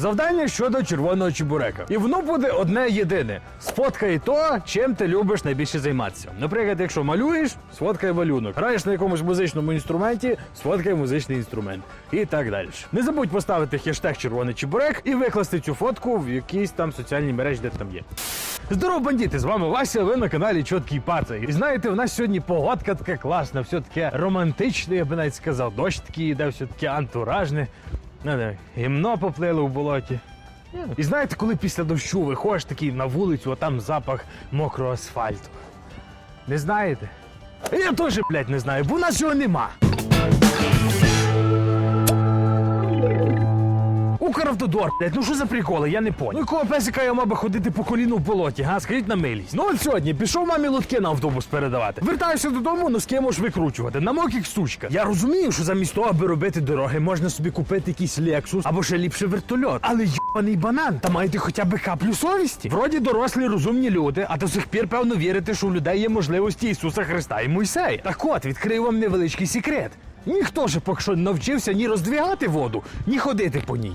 Завдання щодо червоного чебурека. І воно буде одне єдине: сфоткай то, чим ти любиш найбільше займатися. Наприклад, якщо малюєш, сфоткай малюнок. Граєш на якомусь музичному інструменті, сфоткай музичний інструмент. І так далі. Не забудь поставити хештег червоний чебурек і викласти цю фотку в якійсь там соціальній мережі, де ти там є. Здорово, бандити! З вами Вася, ви на каналі Чоткий Пацай. І знаєте, у нас сьогодні погодка така класна, все таке романтичне, я би навіть сказав. Дощ такий йде, все таке антуражне. Ну, так, гімно поплило в болоті. І знаєте, коли після дощу виходиш такий на вулицю, а там запах мокрого асфальту. Не знаєте? Я теж, блядь, не знаю, бо у нас його нема. Укравтодор, блядь, ну що за приколи, я не понял. Ну якого песика я мав би ходити по коліну в болоті, га? Скажіть на милість. Ну от сьогодні пішов мамі лотки на автобус передавати. Вертаюся додому, носки можеш викручувати. Намок як сучка. Я розумію, що замість того, аби робити дороги, можна собі купити якийсь Lexus або ще ліпше вертольот. Але йобаний банан, та маєте хоча б каплю совісті. Вроді дорослі розумні люди, а до сих пір певно вірите, що у людей є можливості Ісуса Христа і Мойсея. Так от, відкрию вам невеличкий секрет. Ніхто ж поки що не навчився ні роздвігати воду, ні ходити по ній.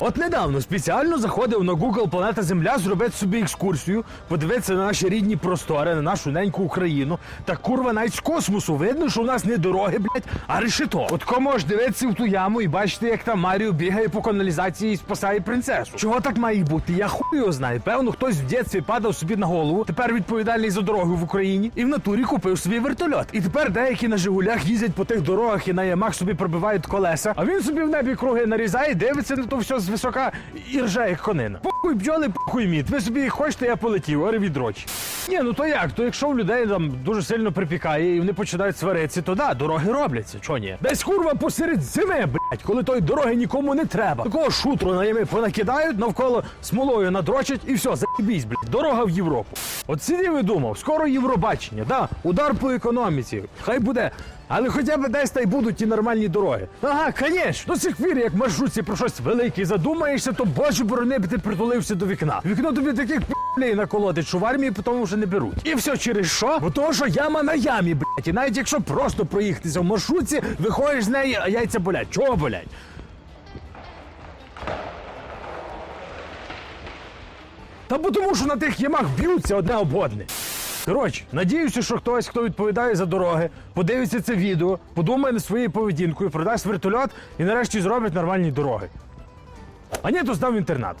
От недавно спеціально заходив на Google Планета Земля зробити собі екскурсію, подивитися на наші рідні простори, на нашу неньку Україну. Та курва навіть з космосу видно, що у нас не дороги, блядь, а решето. От кому можеш дивитися в ту яму і бачити, як там Маріо бігає по каналізації і спасає принцесу. Чого так має бути? Я хуй знаю. Певно, хтось в дитинстві падав собі на голову, тепер відповідальний за дорогу в Україні, і в натурі купив собі вертольот. І тепер деякі на Жигулях їздять по тих дорогах і на ямах собі пробивають колеса, а він собі в небі круги нарізає, дивиться на то все з висока і як конина. Похуй бджоли, похуй мід. Ви собі хочете, я полетів, ори відроч. Ні, ну то як? То якщо в людей там дуже сильно припікає і вони починають сваритися, то да, дороги робляться. Чого ні? Десь курва посеред зими, блять, коли той дороги нікому не треба. Такого шутру на ями понакидають, навколо смолою надрочать і все, заїбісь, блять. Дорога в Європу. От сидів і думав, скоро Євробачення, да, удар по економіці. Хай буде. Але хоча б десь та й будуть ті нормальні дороги. Ага, звісно. До сих пір, як маршрутці про щось велике задумаєшся, то боже борони ти притулився до вікна. Вікно тобі таких п'лей наколотить, що в армії потім вже не беруть. І все через що? Бо того, що яма на ямі, блять. І навіть якщо просто проїхатися в маршрутці, виходиш з неї, а яйця болять. Чого болять? Та бо тому, що на тих ямах б'ються одне об одне. Коротше, надіюся, що хтось, хто відповідає за дороги, подивиться це відео, подумає над своєю поведінкою, продасть вертольот і нарешті зробить нормальні дороги. А ні, то здав інтернат.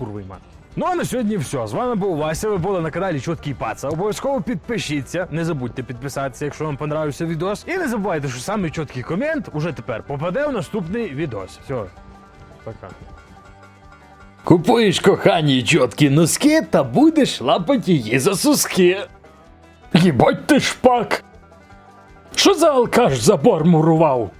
Курвий ман. Ну а на сьогодні все. З вами був Вася. Ви були на каналі Чоткий Паца. Обов'язково підпишіться. Не забудьте підписатися, якщо вам понравився відос. І не забувайте, що саме чіткий комент уже тепер попаде в наступний відос. Все, пока. Купуєш коханій чоткі носки та будеш лапати її за суски. Їбать ти шпак! Що за алкаш забор мурував?